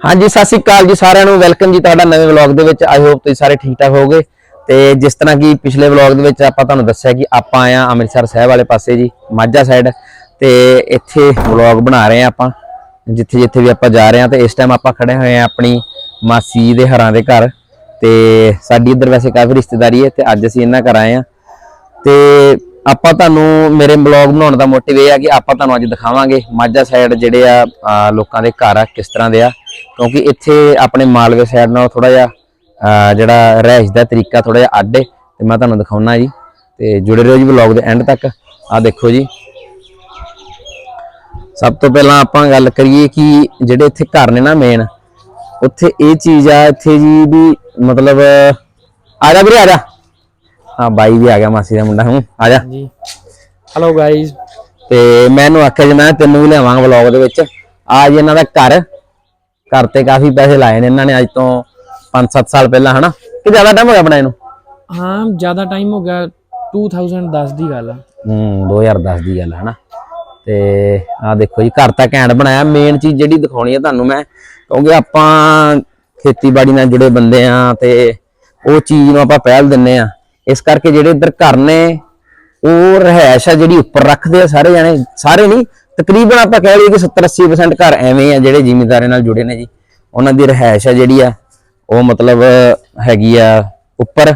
ਹਾਂਜੀ, ਸਤਿ ਸ਼੍ਰੀ ਅਕਾਲ ਜੀ ਸਾਰਿਆਂ ਨੂੰ। ਵੈਲਕਮ ਜੀ ਤੁਹਾਡਾ ਨਵੇਂ ਵਲੌਗ ਦੇ ਵਿੱਚ। ਆਈ ਹੋਪ ਤੁਸੀਂ ਸਾਰੇ ਠੀਕ ਠਾਕ ਹੋਵੋਗੇ। ਤੇ ਜਿਸ ਤਰ੍ਹਾਂ ਕਿ ਪਿਛਲੇ ਵਲੌਗ ਦੇ ਵਿੱਚ ਆਪਾਂ ਤੁਹਾਨੂੰ ਦੱਸਿਆ ਕਿ ਆਪਾਂ ਆਏ ਆ ਅੰਮ੍ਰਿਤਸਰ ਸਾਹਿਬ ਵਾਲੇ ਪਾਸੇ ਜੀ, ਮਾਝਾ ਸਾਈਡ ਤੇ ਇੱਥੇ ਵਲੌਗ ਬਣਾ ਰਹੇ ਆ ਆਪਾਂ। ਜਿੱਥੇ ਜਿੱਥੇ ਵੀ ਆਪਾਂ ਜਾ ਰਹੇ ਆ ਤੇ ਇਸ ਟਾਈਮ ਆਪਾਂ ਖੜੇ ਹੋਏ ਆ ਆਪਣੀ ਮਾਸੀ ਜੀ ਦੇ ਹਰਾਂ ਦੇ ਘਰ। ਤੇ ਸਾਡੀ ਇੱਧਰ ਵੈਸੇ ਕਾਫੀ ਰਿਸ਼ਤੇਦਾਰੀ ਹੈ ਤੇ ਅੱਜ ਅਸੀਂ ਇਹਨਾਂ ਘਰ ਆਏ ਆ ਤੇ ਆਪਾਂ ਤੁਹਾਨੂੰ ਮੇਰੇ ਬਲੌਗ ਬਣਾਉਣ ਦਾ ਮੋਟਿਵ ਇਹ ਆ ਕਿ ਆਪਾਂ ਤੁਹਾਨੂੰ ਅੱਜ ਦਿਖਾਵਾਂਗੇ ਮਾਝਾ ਸਾਈਡ ਜਿਹੜੇ ਆ ਲੋਕਾਂ ਦੇ ਘਰ ਆ, ਕਿਸ ਤਰ੍ਹਾਂ ਦੇ ਆ। ਕਿਉਂਕਿ ਇੱਥੇ ਆਪਣੇ ਮਾਲਵੇ ਸਾਈਡ ਨਾਲ ਥੋੜਾ ਜਿਹਾ ਜਿਹੜਾ ਰਹਿਸ਼ ਦਾ ਤਰੀਕਾ ਥੋੜਾ ਜਿਹਾ ਅੱਡ ਹੈ ਤੇ ਮੈਂ ਤੁਹਾਨੂੰ ਦਿਖਾਉਣਾ ਜੀ। ਤੇ ਜੁੜੇ ਰਹੋ ਜੀ ਬਲੌਗ ਦੇ ਐਂਡ ਤੱਕ। ਆ ਦੇਖੋ ਜੀ। ਸਭ ਤੋਂ ਪਹਿਲਾਂ ਆਪਾਂ ਗੱਲ ਕਰੀਏ ਕਿ ਜਿਹੜੇ ਇੱਥੇ ਘਰ ਨੇ ਨਾ ਮੇਨ ਉੱਥੇ ਇਹ ਚੀਜ਼ ਆ, ਇੱਥੇ ਜੀ ਵੀ ਮਤਲਬ, ਆ ਜਾ ਵੀਰੇ, ਆ ਜਾ। ਹਾਂ ਬਾਈ ਵੀ ਆ ਗਿਆ ਮਾਸੀ ਦਾ ਮੁੰਡਾ। ਹੂੰ ਆ ਜਾ। ਜੀ ਹੈਲੋ ਗਾਇਜ਼ ਤੇ ਮੈਨੂੰ ਆਖਿਆ ਜੀ ਮੈਂ ਤੈਨੂੰ ਵੀ ਲਿਆਵਾਂਗਾ ਵਲੌਗ ਦੇ ਵਿੱਚ। ਆ ਜੀ ਇਹਨਾਂ ਦਾ ਘਰ ਘਰ ਤੇ ਕਾਫੀ ਪੈਸੇ ਲਾਏ ਨੇ ਇਹਨਾਂ ਨੇ ਅੱਜ ਤੋਂ 5-7 ਸਾਲ ਪਹਿਲਾਂ ਹਨਾ? ਕਿ ਜ਼ਿਆਦਾ ਟਾਈਮ ਹੋ ਗਿਆ ਬਣਾਏ ਨੂੰ? ਹਾਂ ਜ਼ਿਆਦਾ ਟਾਈਮ ਹੋ ਗਿਆ 2010 ਦੀ ਗੱਲ ਆ। ਹੂੰ 2010 ਦੀ ਗੱਲ ਹਨਾ? ਤੇ ਆ ਦੇਖੋ ਜੀ ਘਰ ਤਾਂ ਘੈਂਟ ਬਣਾਇਆ। ਮੇਨ ਚੀਜ਼ ਜਿਹੜੀ ਦਿਖਾਉਣੀ ਹੈ ਤੁਹਾਨੂੰ ਮੈਂ ਕਿਉਂਕਿ ਆਪਾਂ ਖੇਤੀਬਾੜੀ ਨਾਲ ਜੁੜੇ ਬੰਦੇ ਆ ਤੇ ਉਹ ਚੀਜ਼ ਨੂੰ ਆਪਾਂ ਪਹਿਲ ਦਿੰਨੇ ਆ। ਇਸ ਕਰਕੇ ਜਿਹੜੇ ਇੱਧਰ ਘਰ ਨੇ, ਉਹ ਰਹਿائش ਆ ਜਿਹੜੀ ਉੱਪਰ ਰੱਖਦੇ ਆ ਸਾਰੇ ਜਾਣੇ, ਸਾਰੇ ਨਹੀਂ, ਤਕਰੀਬਨ ਆਪਾਂ ਕਹਿ ਲਈਏ ਕਿ 70 80% ਘਰ ਐਵੇਂ ਆ ਜਿਹੜੇ ਜ਼ਿਮੀਂਦਾਰੇ ਨਾਲ ਜੁੜੇ ਨੇ ਜੀ। ਉਹਨਾਂ ਦੀ ਰਹਿائش ਹੈ ਜਿਹੜੀ ਆ, ਉਹ ਮਤਲਬ ਹੈਗੀ ਆ ਉੱਪਰ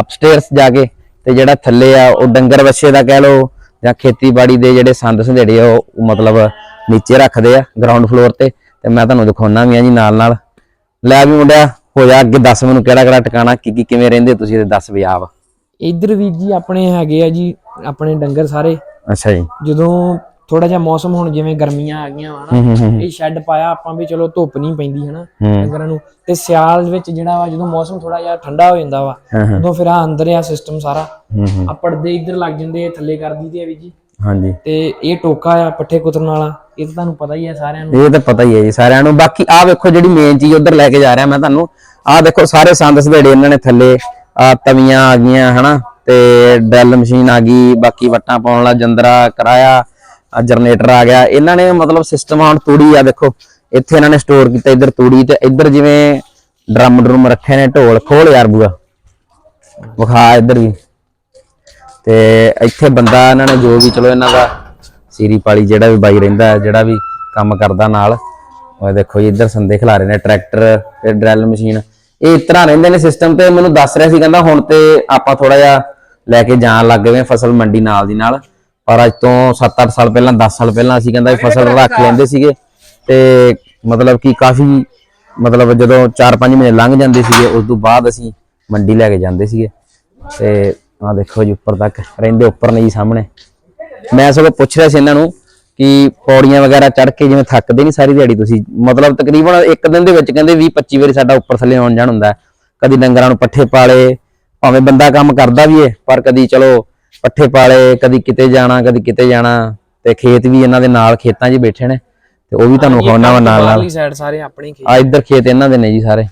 ਅਪਸਟੇਅਰਸ ਜਾ ਕੇ, ਤੇ ਜਿਹੜਾ ਥੱਲੇ ਆ, ਉਹ ਡੰਗਰ ਵੱਛੇ ਦਾ ਕਹਿ ਲਓ, ਜਾਂ ਖੇਤੀਬਾੜੀ ਦੇ ਜਿਹੜੇ ਸੰਦ ਸੰਧੇੜੇ ਆ, ਉਹ ਮਤਲਬ ਨੀਚੇ ਰੱਖਦੇ ਆ ਗਰਾਊਂਡ ਫਲੋਰ ਤੇ। ਤੇ ਮੈਂ ਤੁਹਾਨੂੰ ਦਿਖਾਉਣਾ ਵੀ ਆ ਜੀ ਨਾਲ ਨਾਲ ਲੈ ਵੀ ਮੁੰਡਿਆ ਹੋ ਜਾ ਅੱਗੇ ਦੱਸ ਮੈਨੂੰ ਕਿਹੜਾ ਕਿਹੜਾ ਟਿਕਾਣਾ ਕੀ ਕੀ ਕਿਵੇਂ ਰਹਿੰਦੇ ਤੁਸੀਂ ਤੇ ਦੱਸ ਵੀ ਆਪ। ਇੱਧਰ ਵੀ ਜੀ ਆਪਣੇ ਹੈਗੇ ਆ ਜੀ ਆਪਣੇ ਡੰਗਰ ਸਾਰੇ। ਅੱਛਾ ਜੀ। ਜਦੋਂ ਥੋੜਾ ਜਿਹਾ ਮੌਸਮ ਹੁਣ ਜਿਵੇਂ ਗਰਮੀਆਂ ਆ ਗਈਆਂ ਵਾ ਨਾ ਇਹ ਸ਼ੈੱਡ ਪਾਇਆ ਆਪਾਂ ਵੀ ਚਲੋ ਧੁੱਪ ਨਹੀਂ ਪੈਂਦੀ ਹਨਾ ਡੰਗਰਾਂ ਨੂੰ। ਤੇ ਸਿਆਲ ਵਿੱਚ ਜਿਹੜਾ ਵਾ ਜਦੋਂ ਮੌਸਮ ਥੋੜਾ ਜਿਹਾ ਠੰਡਾ ਹੋ ਜਾਂਦਾ ਵਾ। ਉਦੋਂ ਫਿਰ ਆ ਅੰਦਰ ਆ ਸਿਸਟਮ ਸਾਰਾ। ਆ ਪਰਦੇ ਇੱਧਰ ਲੱਗ ਜਾਂਦੇ ਆ ਥੱਲੇ ਕਰ ਦਈਦੇ ਆ ਵੀ ਜੀ। ਹਾਂਜੀ। ਤੇ ਇਹ ਟੋਕਾ ਆ ਪੱਠੇ ਕੁਤਰਨ ਵਾਲਾ ਇਹ ਤਾਂ ਤੁਹਾਨੂੰ ਪਤਾ ਹੀ ਆ ਸਾਰਿਆਂ ਨੂੰ। ਇਹ ਤਾਂ ਪਤਾ ਹੀ ਹੈ ਜੀ ਸਾਰਿਆਂ ਨੂੰ। ਬਾਕੀ ਆਹ ਵੇਖੋ ਜਿਹੜੀ ਮੇਨ ਚੀਜ਼ ਉਧਰ ਲੈ ਕੇ ਜਾ ਰਿਹਾ ਮੈਂ ਤੁਹਾਨੂੰ ਆਹ ਦੇਖੋ, ਸਾਰੇ ਸੰਦ ਸਧੇੜੇ ਇਹਨਾਂ ਨੇ ਥੱਲੇ, ਆ ਤਵੀਆਂ ਆ ਗਈਆਂ, ਹਨਾ? ਤੇ ਡੈਲ ਮਸ਼ੀਨ ਆ ਗਈ, ਬਾਕੀ ਵੱਟਾਂ ਪਾਉਣ ਵਾਲਾ ਜੰਦਰਾ ਕਰਾਇਆ, ਆ ਜਨਰੇਟਰ ਆ ਗਿਆ। ਇਹਨਾਂ ਨੇ ਮਤਲਬ ਸਿਸਟਮ ਹੁਣ ਤੂੜੀ ਆ, ਦੇਖੋ। ਇੱਥੇ ਇਹਨਾਂ ਨੇ ਸਟੋਰ ਕੀਤਾ ਇੱਧਰ ਤੂੜੀ ਤੇ ਇੱਧਰ ਜਿਵੇਂ ਡਰਮ ਡਰਮ ਰੱਖੇ ਨੇ, ਢੋਲ ਖੋਲ ਯਾਰ ਬੂਆ। ਵਿਖਾ ਇੱਧਰ ਵੀ। ਤੇ ਇੱਥੇ ਬੰਦਾ ਇਹਨਾਂ ਨੇ ਜੋ ਵੀ, ਚਲੋ ਇਹਨਾਂ ਦਾ ਸੀਰੀ ਪਾਲੀ ਜਿਹੜਾ ਵੀ ਬਾਈ ਰਹਿੰਦਾ, ਜਿਹੜਾ ਵੀ ਕੰਮ ਕਰਦਾ ਨਾਲ। ਉਹ ਦੇਖੋ ਜੀ, ਇੱਧਰ ਸੰਦੇ ਖਿਲਾ ਰਹੇ ਨੇ ਟਰੈਕਟਰ ਤੇ ਡਰੈਲ ਮਸ਼ੀਨ ਇਹ ਇਸ ਤਰ੍ਹਾਂ ਰਹਿੰਦੇ ਨੇ ਸਿਸਟਮ ਤੇ, ਮੈਨੂੰ ਦੱਸ ਰਿਹਾ ਸੀ, ਕਹਿੰਦਾ ਹੁਣ ਤੇ ਆਪਾਂ ਥੋੜਾ ਜਿਹਾ ਲੈ ਕੇ ਜਾਣ ਲੱਗ ਗਏ ਫਸਲ ਮੰਡੀ ਨਾਲ ਦੀ ਨਾਲ। ਪਰ ਅੱਜ ਤੋਂ 7-8 ਸਾਲ ਪਹਿਲਾਂ 10 ਸਾਲ ਪਹਿਲਾਂ ਅਸੀਂ ਕਹਿੰਦਾ ਫਸਲ ਰੱਖ ਲੈਂਦੇ ਸੀਗੇ। ਤੇ ਮਤਲਬ ਕਿ ਕਾਫੀ, ਮਤਲਬ ਜਦੋਂ 4-5 ਮਹੀਨੇ ਲੰਘ ਜਾਂਦੇ ਸੀਗੇ, ਉਸ ਤੋਂ ਬਾਅਦ ਅਸੀਂ ਮੰਡੀ ਲੈ ਕੇ ਜਾਂਦੇ ਸੀਗੇ। ਤੇ ਆ ਦੇਖੋ ਜੀ, ਉੱਪਰ ਤੱਕ ਰਹਿੰਦੇ, ਉੱਪਰ ਨੇ ਜੀ ਸਾਹਮਣੇ। ਮੈਂ ਸਗੋਂ ਪੁੱਛ ਰਿਹਾ ਸੀ ਇਹਨਾਂ ਨੂੰ ਕਿ ਪੌੜੀਆਂ ਵਗੈਰਾ ਚੜ ਕੇ ਜਿਵੇਂ ਥੱਕਦੇ ਨਹੀਂ ਸਾਰੀ ਦਿਹਾੜੀ ਤੁਸੀਂ? ਮਤਲਬ ਤਕਰੀਬਨ ਇੱਕ ਦਿਨ ਦੇ ਵਿੱਚ ਕਹਿੰਦੇ 20 25 ਵਾਰੀ ਸਾਡਾ ਉੱਪਰ ਥੱਲੇ ਆਉਣ ਜਾਣ ਹੁੰਦਾ। ਕਦੀ ਡੰਗਰਾਂ ਨੂੰ ਪੱਠੇ ਪਾਲੇ ਭਾਵੇਂ ਬੰਦਾ ਕੰਮ ਕਰਦਾ ਵੀ ਏ ਪਰ ਕਦੀ ਚਲੋ ਪੱਠੇ ਪਾਲੇ ਕਦੀ ਕਿਤੇ ਜਾਣਾ ਕਦੀ ਕਿਤੇ ਜਾਣਾ ਤੇ ਖੇਤ ਵੀ ਇਹਨਾਂ ਦੇ ਨਾਲ ਖੇਤਾਂ 'ਚ ਬੈਠੇ ਨੇ ਤੇ ਉਹ ਵੀ ਤੁਹਾਨੂੰ ਵਿਖਾਉਣਾ ਵਾ ਨਾਲ ਨਾਲ। ਸਾਈਡ ਸਾਰੇ ਆਪਣੇ ਖੇਤ ਆ ਇੱਧਰ ਖੇਤ ਇਹਨਾਂ ਦੇ ਨੇ ਜੀ ਸਾਰੇ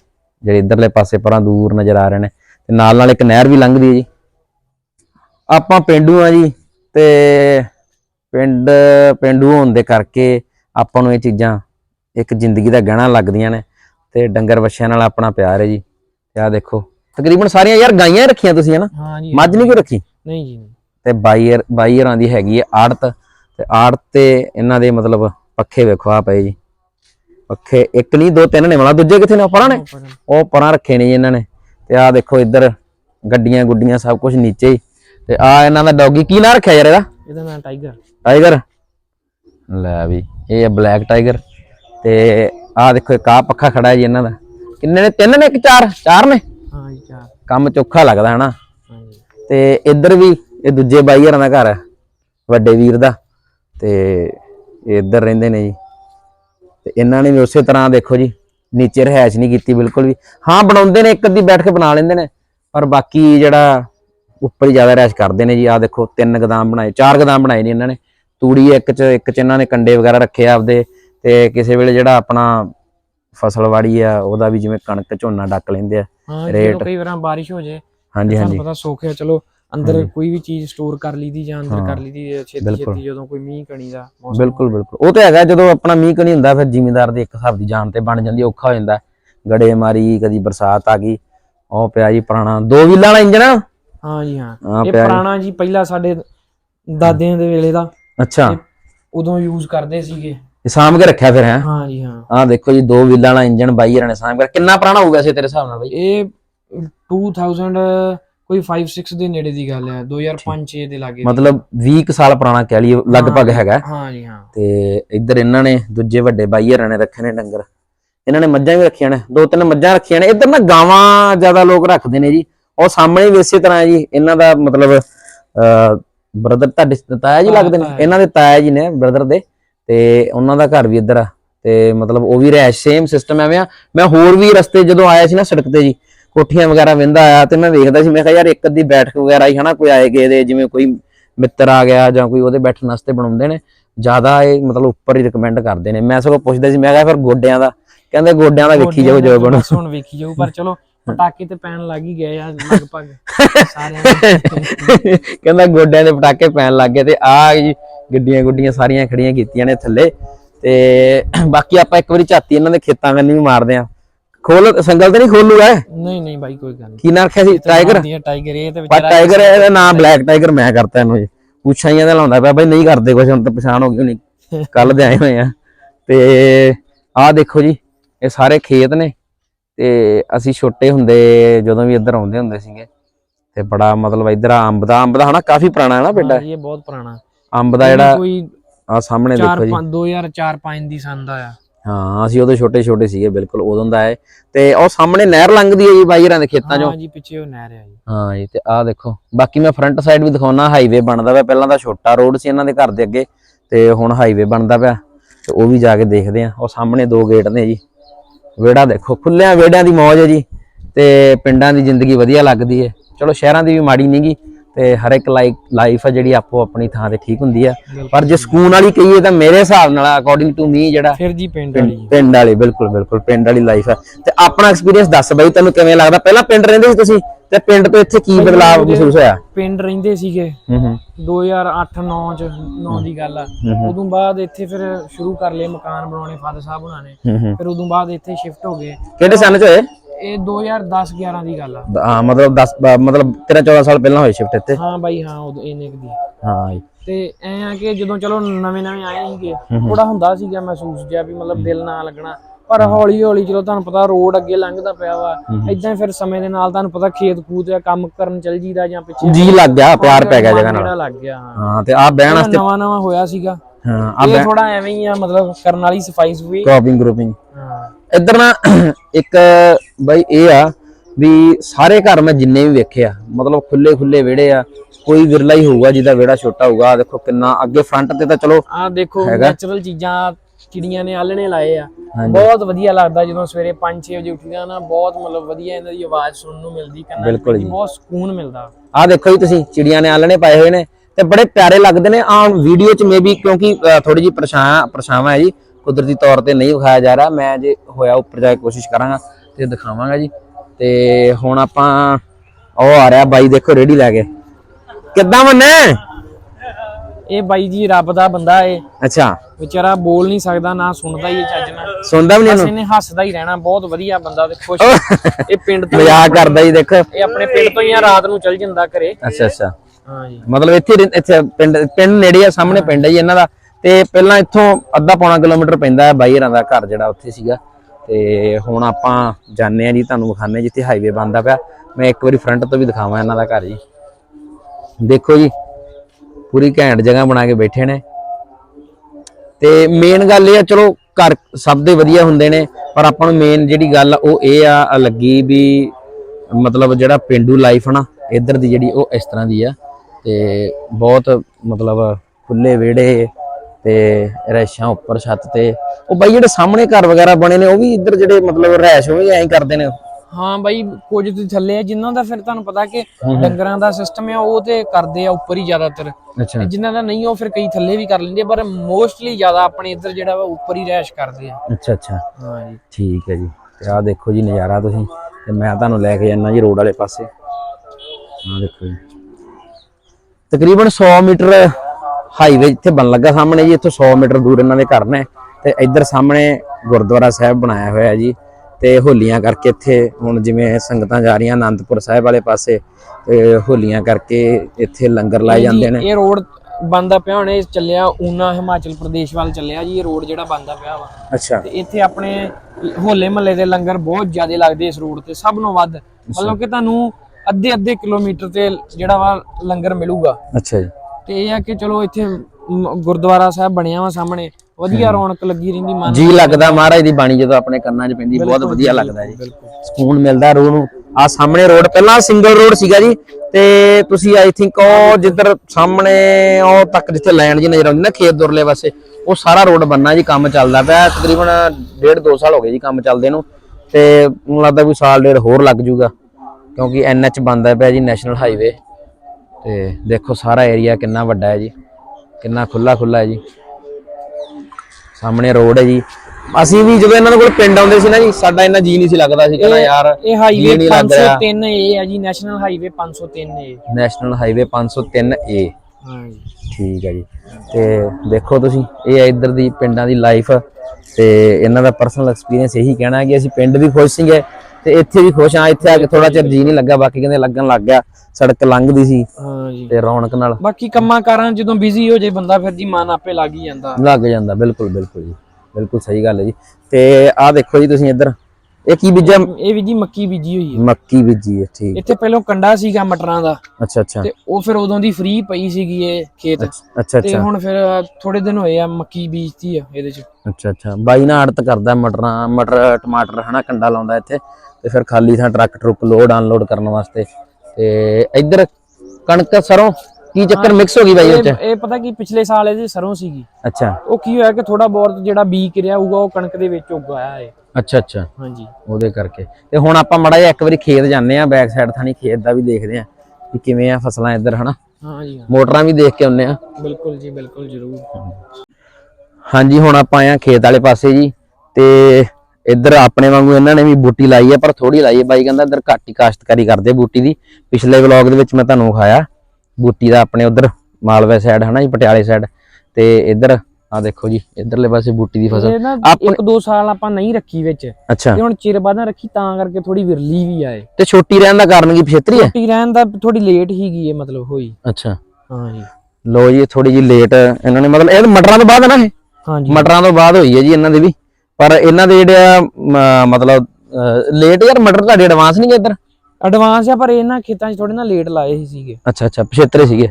ਜਿਹੜੇ ਇੱਧਰਲੇ ਪਾਸੇ ਪਰਾਂ ਦੂਰ ਨਜ਼ਰ ਆ ਰਹੇ ਨੇ ਤੇ ਨਾਲ ਨਾਲ ਇੱਕ ਨਹਿਰ ਵੀ ਲੰਘਦੀ ਹੈ ਜੀ। ਆਪਾਂ ਪਿੰਡੂ ਆ ਜੀ ਤੇ ਪਿੰਡ ਪਿੰਡੂ ਹੋਣ ਦੇ ਕਰਕੇ ਆਪਾਂ ਨੂੰ ਇਹ ਚੀਜ਼ਾਂ ਇੱਕ ਜ਼ਿੰਦਗੀ ਦਾ ਗਹਿਣਾ ਲੱਗਦੀਆਂ ਨੇ ਤੇ ਡੰਗਰ ਵੱਛਿਆਂ ਨਾਲ ਆਪਣਾ ਪਿਆਰ ਹੈ ਜੀ। ਤੇ ਆ ਦੇਖੋ ਤਕਰੀਬਨ ਸਾਰੀਆਂ ਯਾਰ ਗਾਈਆਂ ਹੀ ਰੱਖੀਆਂ ਤੁਸੀਂ ਹਨਾ? ਹਾਂ ਜੀ ਮੱਝ ਨਹੀਂ ਕੋਈ ਰੱਖੀ? ਨਹੀਂ ਜੀ। ਤੇ ਬਾਈਅਰ ਬਾਈਅਰਾਂ ਦੀ ਹੈਗੀ ਹੈ ਆੜਤ ਤੇ ਆੜਤ ਤੇ ਇਹਨਾਂ ਦੇ ਮਤਲਬ ਪੱਖੇ ਵੇਖੋ ਆ ਪਏ ਜੀ। ਪੱਖੇ ਇੱਕ ਨਹੀਂ ਦੋ ਤਿੰਨ ਨੇ ਵਾਲਾ ਦੂਜੇ ਕਿੱਥੇ ਨੇ? ਪਰਾਂ ਨੇ? ਉਹ ਪਰਾਂ। ਰੱਖੇ ਨੇ ਜੀ ਇਹਨਾਂ ਨੇ। ਤੇ ਆਹ ਦੇਖੋ ਇੱਧਰ ਗੱਡੀਆਂ ਗੁੱਡੀਆਂ ਸਭ ਕੁਝ ਨੀਚੇ ਹੀ। ਤੇ ਆ ਇਹਨਾਂ ਦਾ ਡੌਗੀ ਕੀ ਨਾਂ ਰੱਖਿਆ ਯਾਰ ਇਹਦਾ? ਇਹਦਾ ਨਾਮ ਟਾਈਗਰ। ਟਾਈਗਰ? ਲੈ ਵੀ ਇਹ ਹੈ ਬਲੈਕ ਟਾਈਗਰ। ਤੇ ਆਹ ਦੇਖੋ ਇੱਕ ਆ ਪੱਖਾ ਖੜਾ ਹੈ ਜੀ ਇਹਨਾਂ ਦਾ। ਕਿੰਨੇ ਨੇ? ਤਿੰਨ ਨੇ ਇੱਕ ਚਾਰ? ਚਾਰ ਨੇ? ਹਾਂ ਜੀ ਚਾਰ। ਕੰਮ ਚੋਖਾ ਲੱਗਦਾ ਹਨਾ? ਤੇ ਇੱਧਰ ਵੀ ਇਹ ਦੂਜੇ ਬਾਈ ਦਾ ਘਰ ਹੈ ਵੱਡੇ ਵੀਰ ਦਾ। ਤੇ ਇਹ ਇੱਧਰ ਰਹਿੰਦੇ ਨੇ ਜੀ। ਤੇ ਇਹਨਾਂ ਨੇ ਵੀ ਉਸੇ ਤਰ੍ਹਾਂ ਦੇਖੋ ਜੀ ਨੀਚੇ ਰਹਿਸ਼ ਨਹੀਂ ਕੀਤੀ ਬਿਲਕੁਲ ਵੀ। ਹਾਂ ਬਣਾਉਂਦੇ ਨੇ ਇੱਕ ਅੱਧੀ ਬੈਠ ਕੇ ਬਣਾ ਲੈਂਦੇ ਨੇ। ਪਰ ਬਾਕੀ ਜਿਹੜਾ ਉੱਪਰ ਹੀ ਜ਼ਿਆਦਾ ਰੈਸ਼ ਕਰਦੇ ਨੇ ਜੀ। ਆ ਦੇਖੋ ਤਿੰਨ ਗਦਾਮ ਬਣਾਏ ਚਾਰ ਗਦਾਮ ਬਣਾਏ ਨੇ ਇਹਨਾਂ ਨੇ। ਤੂੜੀ ਇੱਕ ਚ ਇੱਕ ਚ ਇਹਨਾਂ ਨੇ ਕੰਡੇ ਵਗੈਰਾ ਰੱਖੇ ਆਪਦੇ। ਤੇ ਕਿਸੇ ਵੇਲੇ ਜਿਹੜਾ ਆਪਣਾ ਫਸਲ ਵਾੜੀ ਆ ਉਹਦਾ ਵੀ ਜਿਵੇਂ ਕਣਕ ਝੋਨਾ ਡੱਕ ਲੈਂਦੇ ਆ। ਰੇਟ। ਕਈ ਵਾਰਾਂ ਬਾਰਿਸ਼ ਹੋ ਜੇ ਹਾਂਜੀ ਹਾਂਜੀ। ਪਤਾ ਸੋਖਿਆ ਚਲੋ ਅੰਦਰ ਕੋਈ ਵੀ ਚੀਜ਼ ਸਟੋਰ ਕਰ ਲਈਦੀ ਜਾਂ ਅੰਦਰ ਕਰ ਲਈਦੀ ਛੇਤੀ ਛੇਤੀ ਜਦੋਂ ਕੋਈ ਮੀਂਹ ਕਣੀ ਦਾ ਬਿਲਕੁਲ ਬਿਲਕੁਲ। ਉਹ ਤੇ ਹੈਗਾ ਜਦੋਂ ਆਪਣਾ ਮੀਂਹ ਕਣੀ ਹੁੰਦਾ ਫਿਰ ਜ਼ਿਮੀਂਦਾਰ ਦੇ ਇੱਕ ਹਿਸਾਬ ਦੀ ਜਾਨ ਤੇ ਬਣ ਜਾਂਦੀ ਔਖਾ ਹੋ ਜਾਂਦਾ। ਗੜੇ ਮਾਰੀ ਕਦੀ ਬਰਸਾਤ ਆ ਗਈ ਉਹ ਪਿਆ ਜੀ ਪੁਰਾਣਾ। ਦੋ ਵੀਲਾਂ ਵਾਲਾ ਇੰਜਣ? ਹਾਂ ਜੀ ਹਾਂ। ਹਾਂ ਇਹ ਪਿਆ ਜੀ। ਪੁਰਾਣਾ ਜੀ ਪਹਿਲਾਂ ਸਾਡੇ ਦਾਦਿਆਂ ਦੇ ਵੇਲੇ ਦਾ। ਅੱਛਾ। ਉਦੋਂ ਯੂਜ਼ ਕਰਦੇ ਸੀਗੇ। ਇਹ ਸਾਂਭ ਕੇ ਰੱਖਿਆ ਫਿਰ ਹੈ? ਹਾਂ ਜੀ ਹਾਂ। ਆਹ ਦੇਖੋ ਜੀ ਦੋ ਵੀਲਾਂ ਵਾਲਾ ਇੰਜਨ ਬਾਈ ਹਰਾਂ ਨੇ ਸਾਂਭ ਕੇ ਕਿੰਨਾ ਪੁਰਾਣਾ ਹੋਊਗਾ ਸੀ ਤੇਰੇ ਹਿਸਾਬ ਨਾਲ ਬਾਈ? ਇਹ 2000 ਕੋਈ 5 6 ਦੇ ਨੇੜੇ ਦੀ ਗੱਲ ਹੈ। 2005 6 ਦੇ ਲਾਗੇ ਮਤਲਬ 20 ਕੁ ਸਾਲ ਪੁਰਾਣਾ ਕਹਿ ਲਈਏ ਲਗਭਗ ਹੈਗਾ। ਹਾਂ ਜੀ ਹਾਂ। ਤੇ ਇੱਧਰ ਇਹਨਾਂ ਨੇ ਦੂਜੇ ਵੱਡੇ ਬਾਈ ਹਰਾਂ ਨੇ ਰੱਖੇ ਨੇ ਡੰਗਰ। ਇਹਨਾਂ ਨੇ ਮੱਝਾਂ ਵੀ ਰੱਖੀਆਂ ਨੇ ਦੋ ਤਿੰਨ ਮੱਝਾਂ ਰੱਖੀਆਂ ਨੇ। ਇੱਧਰ ਨਾ ਗਾਵਾਂ ਜ਼ਿਆਦਾ ਲੋਕ ਰੱਖਦੇ ਨੇ ਜੀ। ਉਹ ਸਾਹਮਣੇ ਵੀ ਇਸੇ ਤਰ੍ਹਾਂ ਹੈ ਜੀ ਇਹਨਾਂ ਦਾ ਮਤਲਬ ਬ੍ਰਦਰ ਤੁਹਾਡੇ ਤਾਇਆ ਜੀ ਲੱਗਦੇ ਨੇ। ਇਹਨਾਂ ਦੇ ਤਾਇਆ ਜੀ ਨੇ ਬ੍ਰਦਰ ਦੇ ਤੇ ਉਹਨਾਂ ਦਾ ਘਰ ਵੀ ਇੱਧਰ ਆ ਤੇ ਮਤਲਬ ਉਹ ਵੀ ਰਹਿ ਸੇਮ ਸਿਸਟਮ ਐਵੇਂ ਆ। ਮੈਂ ਹੋਰ ਵੀ ਰਸਤੇ ਜਦੋਂ ਆਇਆ ਸੀ ਨਾ ਸੜਕ ਤੇ ਜੀ ਕੋਠੀਆਂ ਵਗੈਰਾ ਵਿੰਦਾ ਆਇਆ ਤੇ ਮੈਂ ਵੇਖਦਾ ਸੀ ਮੈਂ ਕਿਹਾ ਯਾਰ ਇੱਕ ਅੱਧੀ ਬੈਠਕ ਵਗੈਰਾ ਹੀ ਹਨਾ ਕੋਈ ਆਏ ਗਏ ਦੇ ਜਿਵੇਂ ਕੋਈ ਮਿੱਤਰ ਆ ਗਿਆ ਜਾਂ ਕੋਈ ਉਹਦੇ ਬੈਠਣ ਵਾਸਤੇ ਬਣਾਉਂਦੇ ਨੇ ਜ਼ਿਆਦਾ ਇਹ ਮਤਲਬ ਉੱਪਰ ਹੀ ਰეკਮੈਂਡ ਕਰਦੇ ਨੇ। ਮੈਂ ਸਗੋਂ ਪੁੱਛਦਾ ਸੀ ਮੈਂ ਕਿਹਾ ਫਿਰ ਗੋਡਿਆਂ ਦਾ ਕਹਿੰਦੇ ਗੋਡਿਆਂ ਦਾ ਵੇਖੀ ਜਾਓ ਜੋ ਬਣੂ। ਹੁਣ ਵੇਖੀ ਜਾਊ ਪਰ ਚਲੋ ਪਟਾਕੇ ਤੇ ਪੈਣ ਲੱਗ ਹੀ ਗਏ ਆ ਲਗਭਗ ਸਾਰਿਆਂ ਦੇ ਕਹਿੰਦਾ ਗੋਡਿਆਂ ਦੇ ਪਟਾਕੇ ਪੈਣ ਲੱਗ ਗਏ ਤੇ ਆ ਜੀ ਗੱਡੀਆਂ ਗੁੱਡੀਆਂ ਸਾਰੀਆਂ ਖੜੀਆਂ ਕੀਤੀਆਂ ਨੇ ਥੱਲੇ ਤੇ ਬਾਕੀ ਆਪਾਂ ਇੱਕ ਵਾਰੀ ਝਾਤੀ ਇਹਨਾਂ ਦੇ ਖੇਤਾਂ ਕੰਨੀ ਵੀ ਮਾਰਦੇ ਆ ਖੋਲ ਸੰਗਲ ਤੇ ਨਹੀਂ ਖੋਲੂਗਾ ਇਹ? ਨਹੀਂ ਨਹੀਂ ਬਾਈ ਕੋਈ ਗੱਲ ਨਹੀਂ। ਕੀ ਨਾਂ ਰੱਖਿਆ ਸੀ? ਟਾਈਗਰ ਹੁੰਦੀ ਹੈ ਟਾਈਗਰ ਇਹ ਤੇ ਪਰ ਵਿਚਾਰਾ ਟਾਈਗਰ ਇਹਦਾ ਨਾਮ ਬਲੈਕ ਟਾਈਗਰ ਮੈਂ ਕਰਤਾ ਇਹਨੂੰ ਜੀ ਪੁੱਛਾਈਆਂ ਦਾ ਲਾਉਂਦਾ ਪਿਆ ਬਈ ਨਹੀਂ ਕਰਦੇ ਕੁਝ ਹੁਣ ਤਾਂ ਪਛਾਣ ਹੋ ਗਈ ਹੋਣੀ। ਕੱਲ ਦੇ ਆਏ ਹੋਏ ਆ। ਤੇ ਆਹ ਦੇਖੋ ਜੀ ਇਹ ਸਾਰੇ ਖੇਤ ਨੇ। ਤੇ ਅਸੀਂ ਛੋਟੇ ਹੁੰਦੇ ਜਦੋਂ ਵੀ ਇੱਧਰ ਆਉਂਦੇ ਹੁੰਦੇ ਸੀਗੇ ਤੇ ਬੜਾ ਮਤਲਬ ਇੱਧਰ ਅੰਬ ਦਾ ਅੰਬ ਦਾ ਹਨਾ ਕਾਫੀ ਪੁਰਾਣਾ ਹੈ ਨਾ ਪਿੰਡ ਹਾਂ ਇਹ ਬਹੁਤ ਪੁਰਾਣਾ। ਅੰਬ ਦਾ ਜਿਹੜਾ ਕੋਈ ਆ ਸਾਹਮਣੇ 4 ਦੇਖੋ ਜੀ। 2004 5 ਦੀ ਸੰਦ ਆ। ਹਾਂ ਅਸੀਂ ਉਦੋਂ ਛੋਟੇ ਛੋਟੇ ਸੀਗੇ ਬਿਲਕੁਲ ਉਦੋਂ ਦਾ ਹੈ। ਤੇ ਉਹ ਸਾਹਮਣੇ ਨਹਿਰ ਲੰਘਦੀ ਹੈ ਜੀ ਬਾਈਰਾਂ ਦੇ ਖੇਤਾਂ 'ਚੋਂ। ਹਾਂ ਜੀ ਪਿੱਛੇ ਉਹ ਨਹਿਰ ਆ ਜੀ। ਹਾਂ ਜੀ ਤੇ ਆਹ ਦੇਖੋ ਬਾਕੀ ਮੈਂ ਫਰੰਟ ਸਾਈਡ ਵੀ ਦਿਖਾਉਣਾ ਹਾਈਵੇ ਬਣਦਾ ਪਿਆ। ਪਹਿਲਾਂ ਤਾਂ ਛੋਟਾ ਰੋਡ ਸੀ ਇਹਨਾਂ ਦੇ ਘਰ ਦੇ ਅੱਗੇ ਤੇ ਹੁਣ ਹਾਈਵੇ ਬਣਦਾ ਪਿਆ। ਤੇ ਉਹ ਵੀ ਜਾ ਕੇ ਦੇਖਦੇ ਆ ਉਹ ਸਾਹਮਣੇ ਦੋ ਗੇਟ ਨੇ ਜੀ। ਵਿਹੜਾ ਦੇਖੋ ਖੁੱਲਿਆਂ ਵਿਹੜਿਆਂ ਦੀ ਮੌਜ ਹੈ ਜੀ ਤੇ ਪਿੰਡਾਂ ਦੀ ਜ਼ਿੰਦਗੀ ਵਧੀਆ ਲੱਗਦੀ ਹੈ। ਚਲੋ ਸ਼ਹਿਰਾਂ ਦੀ ਵੀ ਮਾੜੀ ਨਹੀਂਗੀ ਤੇ ਹਰ ਇੱਕ ਲਾਈਫ ਆ ਜਿਹੜੀ ਆਪੋ ਆਪਣੀ ਥਾਂ ਤੇ ਠੀਕ ਹੁੰਦੀ ਆ। ਪਰ ਜੇ ਸਕੂਨ ਵਾਲੀ ਕਹੀਏ ਤਾਂ ਮੇਰੇ ਹਿਸਾਬ ਨਾਲ ਅਕੋਰਡਿੰਗ ਟੂ ਮੀ ਜਿਹੜਾ ਫਿਰ ਜੀ ਪਿੰਡ ਵਾਲੀ। ਪਿੰਡ ਵਾਲੀ ਬਿਲਕੁਲ ਬਿਲਕੁਲ ਪਿੰਡ ਵਾਲੀ ਲਾਈਫ ਹੈ ਤੇ ਆਪਣਾ ਐਕਸਪੀਰੀਅੰਸ ਦੱਸ ਬਈ ਤੈਨੂੰ ਕਿਵੇਂ ਲੱਗਦਾ? ਪਹਿਲਾਂ ਪਿੰਡ ਰਹਿੰਦੇ ਸੀ ਤੁਸੀਂ? ਤੇ ਪਿੰਡ ਤੋਂ ਇੱਥੇ ਕੀ ਬਦਲਾਅ ਮਹਿਸੂਸ ਹੋਇਆ? ਪਿੰਡ ਰਹਿੰਦੇ ਸੀਗੇ। ਹੂੰ ਹੂੰ। 2008 9 ਚ 9 ਦੀ ਗੱਲ ਆ। ਉਦੋਂ ਬਾਅਦ ਇੱਥੇ ਫਿਰ ਸ਼ੁਰੂ ਕਰ ਲਏ ਮਕਾਨ ਬਣਾਉਣੇ ਫਾਦਰ ਸਾਹਿਬ ਹੁਣਾਂ ਨੇ। ਫਿਰ ਉਦੋਂ ਬਾਅਦ ਇੱਥੇ ਸ਼ਿਫਟ ਹੋ ਗਏ। ਕਿਹੜੇ ਸਨ ਚ ਹੋਏ? ਇਹ 2010 11 ਦੀ ਗੱਲ ਆ। ਹਾਂ ਮਤਲਬ 10 ਮਤਲਬ 13 14 ਸਾਲ ਪਹਿਲਾਂ ਹੋਏ ਸ਼ਿਫਟ ਇੱਥੇ? ਹਾਂ ਬਾਈ ਹਾਂ ਉਦੋਂ ਕੁ ਦੀ। ਹਾਂ ਤੇ ਐ ਆ ਕਿ ਜਦੋਂ ਚਲੋ ਨਵੇਂ ਨਵੇਂ ਆਏ ਸੀਗੇ ਥੋੜਾ ਹੁੰਦਾ ਸੀਗਾ ਮਹਿਸੂਸ ਜਿਹਾ ਵੀ ਮਤਲਬ ਦਿਲ ਨਾ ਲੱਗਣਾ। ਪਰ ਹੌਲੀ ਹੌਲੀ ਚਲੋ ਤੁਹਾਨੂੰ ਪਤਾ ਰੋਡ ਅੱਗੇ ਲੰਘਦਾ ਪਿਆ ਵਾ ਇਦਾਂ ਫਿਰ ਸਮੇਂ ਦੇ ਨਾਲ ਤੁਹਾਨੂੰ ਪਤਾ ਖੇਤ ਖੂਤ ਜਾਂ ਕੰਮ ਕਰਨ ਚੱਲ ਜੀਦਾ ਜਾਂ ਪਿੱਛੇ ਜੀ ਲੱਗ ਗਿਆ ਪਿਆਰ ਪੈ ਗਿਆ ਜਗ੍ਹਾ ਨਾਲ। ਜਿਹੜਾ ਲੱਗ ਗਿਆ ਹਾਂ। ਹਾਂ ਤੇ ਆ ਬਹਿਣ ਵਾਸਤੇ ਨਵਾਂ ਨਵਾਂ ਹੋਇਆ ਸੀਗਾ ਹਾਂ ਆ ਇਹ ਥੋੜਾ ਐਵੇਂ ਹੀ ਆ ਮਤਲਬ ਕਰਨ ਵਾਲੀ ਸਫ਼ਾਈ ਸੁਈ ਕ੍ਰੋਪਿੰਗ ਗਰੁੱਪਿੰਗ ਹਾਂ। ਇੱਧਰ ਨਾ ਇੱਕ ਬਈ ਇਹ ਆ ਵੀ ਸਾਰੇ ਘਰ ਮੈਂ ਜਿੰਨੇ ਵੀ ਵੇਖੇ ਆ ਮਤਲਬ ਖੁੱਲੇ ਖੁੱਲੇ ਵਿਹੜੇ ਆ ਕੋਈ ਵਿਰਲਾ ਹੀ ਹੋਊਗਾ ਜਿਹਦਾ ਵਿਹੜਾ ਛੋਟਾ ਹੋਊਗਾ ਦੇਖੋ ਕਿੰਨਾ ਅੱਗੇ ਫਰੰਟ ਤੇ ਤਾਂ ਚਲੋ ਆ ਦੇਖੋ ਨੈਚੁਰਲ ਚੀਜ਼ਾਂ ਚਿੜੀਆਂ ਨੇ ਆਲਣੇ ਲਾਏ ਆ। ਬਹੁਤ ਵਧੀਆ ਲੱਗਦਾ ਜਦੋਂ ਸਵੇਰੇ 5-6 ਵਜੇ ਉੱਠੀਦਾ ਨਾ ਬਹੁਤ ਮਤਲਬ ਵਧੀਆ ਇਹਨਾਂ ਦੀ ਆਵਾਜ਼ ਸੁਣਨ ਨੂੰ ਮਿਲਦੀ ਕੰਨਾਂ ਬਿਲਕੁਲ ਪੈਂਦੀ, ਬਹੁਤ ਸਕੂਨ ਮਿਲਦਾ। ਆਹ ਦੇਖੋ ਜੀ ਤੁਸੀਂ ਚਿੜੀਆਂ ਨੇ ਆਲਣੇ ਪਾਏ ਹੋਏ ਨੇ ਤੇ ਬੜੇ ਪਿਆਰੇ ਲੱਗਦੇ ਨੇ। ਆ ਵੀਡੀਓ ਚ ਮੇਬੀ ਕਿਉਂਕਿ ਥੋੜੀ ਜੀ ਪਰਛਾਵਾਂ ਪਰਛਾਵਾਂ ਹੈ ਜੀ। ਕੁਦਰਤੀ ਤੌਰ ਤੇ ਨਹੀਂ ਵਿਖਾਇਆ ਜਾ ਰਿਹਾ। ਮੈਂ ਜੇ ਹੋਇਆ ਉੱਪਰ ਜਾ ਕੇ ਕੋਸ਼ਿਸ਼ ਕਰਾਂਗਾ ਤੇ ਦਿਖਾਵਾਂਗਾ ਜੀ। ਤੇ ਹੁਣ ਆਪਾਂ ਉਹ ਆ ਰਿਹਾ ਬਾਈ ਦੇਖੋ ਰੇੜੀ ਲੈ ਕੇ। ਕਿੱਦਾਂ ਮੰਨੇ ਇਹ ਬਾਈ ਜੀ ਰੱਬ ਦਾ ਬੰਦਾ ਏ। ਅੱਛਾ। ਵਿਚਾਰਾ ਬੋਲ ਨਹੀਂ ਸਕਦਾ ਨਾ ਸੁਣਦਾ ਹੀ ਚੱਜ ਨਾਲ। ਸੁਣਦਾ ਵੀ ਨਹੀਂ ਬਸ ਇਹਨੂੰ? ਹੱਸਦਾ ਹੀ ਰਹਿਣਾ ਬਹੁਤ ਵਧੀਆ ਬੰਦਾ ਤੇ ਖੁਸ਼। ਇਹ ਪਿੰਡ ਤੋਂ ਮਜ਼ਾਕ ਕਰਦਾ ਜੀ ਦੇਖੋ। ਇਹ ਆਪਣੇ ਪਿੰਡ ਤੋਂ ਹੀ ਆ ਰਾਤ ਨੂੰ ਚੱਲ ਜਾਂਦਾ ਘਰੇ। ਅੱਛਾ ਅੱਛਾ। ਹਾਂ ਜੀ। ਮਤਲਬ ਇੱਥੇ ਇੱਥੇ ਪਿੰਡ ਪਿੰਡ ਨੇੜੇ ਆ ਸਾਹਮਣੇ ਪਿੰਡ ਹੈ ਜੀ ਇਹਨਾਂ ਦਾ। ਤੇ ਪਹਿਲਾਂ ਇੱਥੋਂ ਅੱਧਾ ਪੌਣਾ ਕਿਲੋਮੀਟਰ ਪੈਂਦਾ ਹੈ ਬਾਈ ਹਰਾਂ ਦਾ ਘਰ ਜਿਹੜਾ ਉੱਥੇ ਸੀਗਾ। ਤੇ ਹੁਣ ਆਪਾਂ ਜਾਣੇ ਆ ਜੀ ਤੁਹਾਨੂੰ ਵਿਖਾਣੇ ਜਿੱਥੇ ਹਾਈਵੇ ਬਣਦਾ ਪਿਆ। ਮੈਂ ਇੱਕ ਵਾਰੀ ਫਰੰਟ ਤੋਂ ਵੀ ਦਿਖਾਵਾਂ ਇਹਨਾਂ ਦਾ ਘਰ ਜੀ। ਦੇਖੋ ਜੀ ਪੂਰੀ ਘੈਂਟ ਜਗ੍ਹਾ ਬਣਾ ਕੇ ਬੈਠੇ ਨੇ। ਤੇ ਮੇਨ ਗੱਲ ਇਹ ਆ, ਚਲੋ ਘਰ ਸਭ ਦੇ ਵਧੀਆ ਹੁੰਦੇ ਨੇ, ਪਰ ਆਪਾਂ ਨੂੰ ਮੇਨ ਜਿਹੜੀ ਗੱਲ ਉਹ ਇਹ ਆ ਲੱਗੀ ਵੀ ਮਤਲਬ ਜਿਹੜਾ ਪਿੰਡੂ ਲਾਈਫ ਨਾ, ਇੱਧਰ ਦੀ ਜਿਹੜੀ ਉਹ ਇਸ ਤਰ੍ਹਾਂ ਦੀ ਆ। ਤੇ ਬਹੁਤ ਮਤਲਬ ਖੁੱਲੇ ਵਿਹੜੇ ਤੇ ਰੈਸ਼ਾਂ ਉੱਪਰ ਛੱਤ ਤੇ। ਉਹ ਬਾਈ ਜਿਹੜੇ ਸਾਹਮਣੇ ਘਰ ਵਗੈਰਾ ਬਣੇ ਨੇ, ਉਹ ਵੀ ਇੱਧਰ ਜਿਹੜੇ ਮਤਲਬ ਰੈਸ਼ ਹੋਵੇ ਐਂ ਕਰਦੇ ਨੇ। ਹਾਂ ਬਾਈ ਕੁਝ ਤੇ ਥੱਲੇ ਆ ਜਿਨ੍ਹਾਂ ਦਾ ਫਿਰ ਤੁਹਾਨੂੰ ਪਤਾ ਕਿ ਡੰਗਰਾਂ ਦਾ ਸਿਸਟਮ ਆ ਉਹ ਤੇ ਕਰਦੇ ਆ ਉੱਪਰ ਹੀ ਜ਼ਿਆਦਾਤਰ। ਜਿਨ੍ਹਾਂ ਦਾ ਨਹੀਂ ਉਹ ਫਿਰ ਕਈ ਥੱਲੇ ਵੀ ਕਰ ਲੈਂਦੇ ਪਰ ਮੋਸਟਲੀ ਜ਼ਿਆਦਾ ਆਪਣੇ ਇੱਧਰ ਜਿਹੜਾ ਵਾ ਉੱਪਰ ਹੀ ਰੈਸ਼ ਕਰਦੇ ਆ। ਅੱਛਾ ਅੱਛਾ। ਹਾਂ ਜੀ। ਠੀਕ ਹੈ ਜੀ। ਤੇ ਆਹ ਦੇਖੋ ਜੀ ਨਜ਼ਾਰਾ ਤੁਸੀਂ। ਤੇ ਮੈਂ ਤੁਹਾਨੂੰ ਲੈ ਕੇ ਜਾਣਾ ਜੀ ਰੋਡ ਵਾਲੇ ਪਾਸੇ। ਆਹ ਦੇਖੋ ਜੀ। ਤਕਰੀਬਨ 100 ਮੀਟਰ ਹਾਈਵੇ ਇੱਥੇ ਬਣ ਲੱਗਾ ਸਾਹਮਣੇ ਜੀ। ਇੱਥੋਂ 100 ਮੀਟਰ ਦੂਰ ਇਹਨਾਂ ਦੇ ਘਰ ਨੇ। ਤੇ ਇੱਧਰ ਸਾਹਮਣੇ ਗੁਰਦੁਆਰਾ ਸਾਹਿਬ ਬਣਾਇਆ ਹੋਇਆ ਜੀ। ਤੇ ਹੋਲੀਆਂ ਕਰਕੇ ਇੱਥੇ ਹੁਣ ਜਿਵੇਂ ਸੰਗਤਾਂ ਜਾ ਰਹੀਆਂ ਆਨੰਦਪੁਰ ਸਾਹਿਬ ਵਾਲੇ ਪਾਸੇ ਤੇ ਹੋਲੀਆਂ ਕਰਕੇ ਇੱਥੇ ਲੰਗਰ ਲਾਏ ਜਾਂਦੇ ਨੇ। ਇਹ ਰੋਡ ਬੰਦਾ ਪਿਆ ਹੁਣ ਇਹ ਚੱਲਿਆ ਊਨਾ ਹਿਮਾਚਲ ਪ੍ਰਦੇਸ਼ ਵੱਲ ਚੱਲਿਆ ਜੀ ਇਹ ਰੋਡ ਜਿਹੜਾ ਬੰਦਾ ਪਿਆ ਵਾ। ਅੱਛਾ। ਤੇ ਇੱਥੇ ਆਪਣੇ ਹੋਲੇ ਮਹੱਲੇ ਦੇ ਲੰਗਰ ਬਹੁਤ ਜ਼ਿਆਦਾ ਲੱਗਦੇ ਇਸ ਰੋਡ ਤੇ ਸਭ ਨੂੰ ਵੱਧ। ਮਤਲਬ ਕਿ ਤੁਹਾਨੂੰ ਅੱਧੇ ਅੱਧੇ ਕਿਲੋਮੀਟਰ ਤੇ ਜਿਹੜਾ ਵਾ ਲੰਗਰ ਮਿਲੂਗਾ। ਅੱਛਾ ਜੀ। ਤੇ ਇਹ ਆ ਕਿ ਚਲੋ ਇੱਥੇ ਗੁਰਦੁਆਰਾ ਸਾਹਿਬ ਬਣਿਆ ਵਾ ਸਾਹਮਣੇ ਵਧੀਆ ਰੌਣਕ ਲੱਗੀ ਰਹਿੰਦੀ ਮਨ ਜੀ ਲੱਗਦਾ ਮਹਾਰਾਜ ਦੀ ਬਾਣੀ ਜਦੋਂ ਆਪਣੇ ਕੰਨਾਂ 'ਚ ਪੈਂਦੀ ਬਹੁਤ ਵਧੀਆ ਲੱਗਦਾ ਜੀ। ਸਕੂਨ ਮਿਲਦਾ ਰੋਡ ਨੂੰ। ਆ ਸਾਹਮਣੇ ਰੋਡ ਪਹਿਲਾਂ ਸਿੰਗਲ ਰੋਡ ਸੀਗਾ ਜੀ ਤੇ ਤੁਸੀਂ ਆਈ ਥਿੰਕ ਉਹ ਜਿੱਧਰ ਸਾਹਮਣੇ ਉਹ ਤੱਕ ਜਿੱਥੇ ਲੈਂਡ ਜੀ ਨਜ਼ਰ ਆਉਂਦੀ ਨਾ ਖੇਤ ਦੁਰਲੇ ਪਾਸੇ ਉਹ ਸਾਰਾ ਰੋਡ ਬੰਨਾ ਜੀ ਕੰਮ ਚੱਲਦਾ ਪਿਆ। ਤਕਰੀਬਨ ਡੇਢ ਦੋ ਸਾਲ ਹੋ ਗਏ ਜੀ ਕੰਮ ਚੱਲਦੇ ਨੂੰ। ਤੇ ਮੈਨੂੰ ਲੱਗਦਾ ਕੋਈ ਸਾਲ ਡੇਢ ਹੋਰ ਲੱਗ ਜੂਗਾ ਕਿਉਂਕਿ ਐਨਐਚ ਬੰਦਾ ਪਿਆ ਜੀ ਨੈਸ਼ਨਲ ਹਾਈਵੇ ਤੇ ਦੇਖੋ ਸਾਰਾ ਏਰੀਆ ਕਿੰਨਾ ਵੱਡਾ ਹੈ ਜੀ ਕਿੰਨਾ ਖੁੱਲਾ ਖੁੱਲਾ ਹੈ ਜੀ। ਸਾਹਮਣੇ ਰੋਡ ਹੈ ਜੀ। ਅਸੀਂ ਵੀ ਜਦੋਂ ਇਹਨਾਂ ਦੇ ਕੋਲ ਪਿੰਡ ਆਉਂਦੇ ਸੀ ਨਾ ਜੀ ਸਾਡਾ ਇੰਨਾ ਜੀ ਨਹੀਂ ਸੀ ਲੱਗਦਾ ਸੀ ਕਹਿੰਦਾ ਯਾਰ ਇਹ ਹਾਈਵੇ ਜੀ ਨਹੀਂ ਲੱਗ ਰਿਹਾ। 503 ਏ ਹੈ ਜੀ national highway 503 A national highway 503 A ਹਾਂ ਜੀ। ਠੀਕ ਹੈ ਜੀ। ਤੇ ਦੇਖੋ ਤੁਸੀਂ ਇਹ ਹੈ ਇੱਧਰ ਦੀ ਪਿੰਡਾਂ ਦੀ ਲਾਈਫ ਤੇ ਇਹਨਾਂ ਦਾ ਪਰਸਨਲ ਐਕਸਪੀਰੀਅੰਸ ਇਹੀ ਕਹਿਣਾ ਹੈ ਕਿ ਅਸੀਂ ਪਿੰਡ ਵੀ ਖੁਸ਼ ਸੀਗੇ। ਤੇ ਇੱਥੇ ਵੀ ਖੁਸ਼ ਆ ਇੱਥੇ ਆ ਕੇ ਥੋੜਾ ਚਿਰ ਜੀ ਨਹੀਂ ਲੱਗਾ ਬਾਕੀ ਕਹਿੰਦੇ ਲੱਗਣ ਲੱਗ ਗਿਆ ਸੜਕ ਲੰਘਦੀ ਸੀ ਹਾਂ ਜੀ। ਤੇ ਰੌਣਕ ਨਾਲ। ਬਾਕੀ ਕੰਮਾਂ ਕਾਰਾਂ ਜਦੋਂ ਬਿਜ਼ੀ ਹੋ ਜੇ ਬੰਦਾ ਫਿਰ ਜੀ ਮਨ ਆਪੇ ਲੱਗ ਹੀ ਜਾਂਦਾ। ਲੱਗ ਜਾਂਦਾ ਬਿਲਕੁਲ ਬਿਲਕੁਲ ਜੀ ਬਿਲਕੁਲ ਸਹੀ ਗੱਲ ਹੈ ਜੀ। ਤੇ ਆਹ ਦੇਖੋ ਜੀ ਤੁਸੀਂ ਇੱਧਰ ਇਹ ਕੀ ਬੀਜਿਆ? ਇਹ ਵੀ ਜੀ ਮੱਕੀ ਬੀਜੀ ਹੋਈ ਹੈ। ਮੱਕੀ ਬੀਜੀ ਹੈ ਠੀਕ। ਇੱਥੇ ਪਹਿਲਾਂ ਕੰਡਾ ਸੀਗਾ ਮਟਰਾਂ ਦਾ। ਅੱਛਾ ਅੱਛਾ। ਤੇ ਉਹ ਫਿਰ ਉਦੋਂ ਦੀ ਫ੍ਰੀ ਪਈ ਸੀਗੀ ਇਹ ਖੇਤ। ਅੱਛਾ ਤੇ ਅੱਛਾ। ਹੁਣ ਫਿਰ ਥੋੜੇ ਦਿਨ ਹੋਏ ਆ ਮੱਕੀ ਬੀਜਤੀ ਆ ਇਹਦੇ 'ਚ। ਅੱਛਾ ਅੱਛਾ। ਬਾਈ ਨਾ ਆੜਤ ਕਰਦਾ ਮਟਰਾਂ ਮਟਰ ਟਮਾਟਰ ਹਨਾ ਕੰਡਾ ਲਾਉਂਦਾ ਇੱਥੇ। ਤੇ ਫਿਰ ਖਾਲੀ ਥਾਂ ਟਰੱਕ ਟਰੁੱਕ ਲੋਡ ਅਨਲੋਡ ਕਰਨ ਵਾਸਤੇ। ਤੇ ਇੱਧਰ ਕਣਕ ਸਰੋਂ ਕੀ ਚੱਕਰ ਮਿਕਸ ਹੋ ਗਈ ਬਾਈ ਉੱਤੇ ਇਹ ਇਹ ਪਤਾ ਕੀ ਪਿਛਲੇ ਸਾਲ ਇਹਦੀ ਸਰੋਂ ਸੀਗੀ। ਅੱਛਾ। ਉਹ ਕੀ ਹੋਇਆ ਕਿ ਥੋੜਾ ਬਹੁਤ ਜਿਹੜਾ ਬੀਜ ਕਿਰਿਆ ਹੋਊਗਾ ਉਹ ਕਣਕ ਦੇ ਵਿੱਚ ਉਗਾਇਆ ਹੈ ਅੱਛਾ ਅੱਛਾ। ਹਾਂਜੀ। ਉਹਦੇ ਕਰਕੇ। ਤੇ ਹੁਣ ਆਪਾਂ ਮੜਾ ਜਿਹਾ ਇੱਕ ਵਾਰੀ ਖੇਤ ਜਾਂਦੇ ਆ ਬੈਕ ਸਾਈਡ ਥਾਣੀ ਖੇਤ ਦਾ ਵੀ ਦੇਖਦੇ ਆ ਕਿ ਕਿਵੇਂ ਆ ਫਸਲਾਂ ਇੱਧਰ ਹਨਾ? ਹਾਂਜੀ ਮੋਟਰਾਂ ਵੀ ਦੇਖ ਕੇ ਆਉਂਦੇ ਆ ਬਿਲਕੁਲ ਜੀ ਬਿਲਕੁਲ ਜ਼ਰੂਰ। ਹਾਂਜੀ ਹੁਣ ਆਪਾਂ ਆਏ ਆ ਖੇਤ ਵਾਲੇ ਪਾਸੇ ਜੀ। ਤੇ ਇੱਧਰ ਆਪਣੇ ਵਾਂਗੂ ਇਹਨਾਂ ਨੇ ਵੀ ਬੂਟੀ ਲਾਈ ਹੈ ਪਰ ਥੋੜੀ ਲਾਈ ਹੈ ਬਾਈ ਕਹਿੰਦਾ ਇੱਧਰ ਘੱਟ ਹੀ ਕਾਸ਼ਤਕਾਰੀ ਕਰਦੇ ਬੂਟੀ ਦੀ। ਪਿਛਲੇ ਵਲੌਗ ਦੇ ਵਿੱਚ ਮੈਂ ਤੁਹਾਨੂੰ ਵਿਖਾਇਆ ਬੂਟੀ ਦਾ ਆਪਣੇ ਉਧਰ ਮਾਲਵੇ ਸਾਈਡ ਹਨਾ ਜੀ ਪਟਿਆਲੇ ਸਾਈਡ ਤੇ ਇੱਧਰ ਆ ਦੇਖੋ ਜੀ ਇੱਧਰਲੇ ਪਾਸੇ ਬੂਟੀ ਦੀ ਫਸਲ। ਇੱਕ ਦੋ ਸਾਲ ਆਪਾਂ ਨਹੀਂ ਰੱਖੀ ਵਿੱਚ। ਅੱਛਾ। ਤੇ ਹੁਣ ਚਿਰ ਬਾਅਦ ਨਾ ਰੱਖੀ ਤਾਂ ਕਰਕੇ ਥੋੜੀ ਵਿਰਲੀ ਵੀ ਆਏ ਤੇ ਛੋਟੀ ਰਹਿਣ ਦਾ ਕਾਰਨ ਕੀ ਪਛੇਤਰੀ ਹੈ ਛੁੱਟੀ ਰਹਿਣ ਦਾ ਥੋੜੀ ਲੇਟ ਹੀਗੀ ਇਹ ਮਤਲਬ ਹੋਈ। ਅੱਛਾ। ਹਾਂ ਜੀ। ਲੋ ਜੀ ਥੋੜੀ ਜੀ ਲੇਟ ਇਹਨਾਂ ਨੇ ਮਤਲਬ ਇਹ ਮਟਰਾਂ ਤੋਂ ਬਾਅਦ ਹੈ ਨਾ ਇਹ? ਹਾਂਜੀ ਮਟਰਾਂ ਤੋਂ ਬਾਅਦ ਹੋਈ ਹੈ ਜੀ ਇਹਨਾਂ ਦੀ ਵੀ। ਪਰ ਇਹਨਾਂ ਦੇ ਜਿਹੜੇ ਆ, ਮ- ਮਤਲਬ ਲੇਟ ਯਾਰ ਮਟਰ ਤੁਹਾਡੇ ਐਡਵਾਂਸ ਨਹੀਂ ਗਏ ਇੱਧਰ? ਐਡਵਾਂਸ ਆ ਪਰ ਇਹਨਾਂ ਖੇਤਾਂ 'ਚ ਥੋੜੇ ਨਾ ਲੇਟ ਲਾਏ ਸੀ ਸੀਗੇ। ਅੱਛਾ ਅੱਛਾ ਪਛੇਤਰੇ ਸੀਗੇ।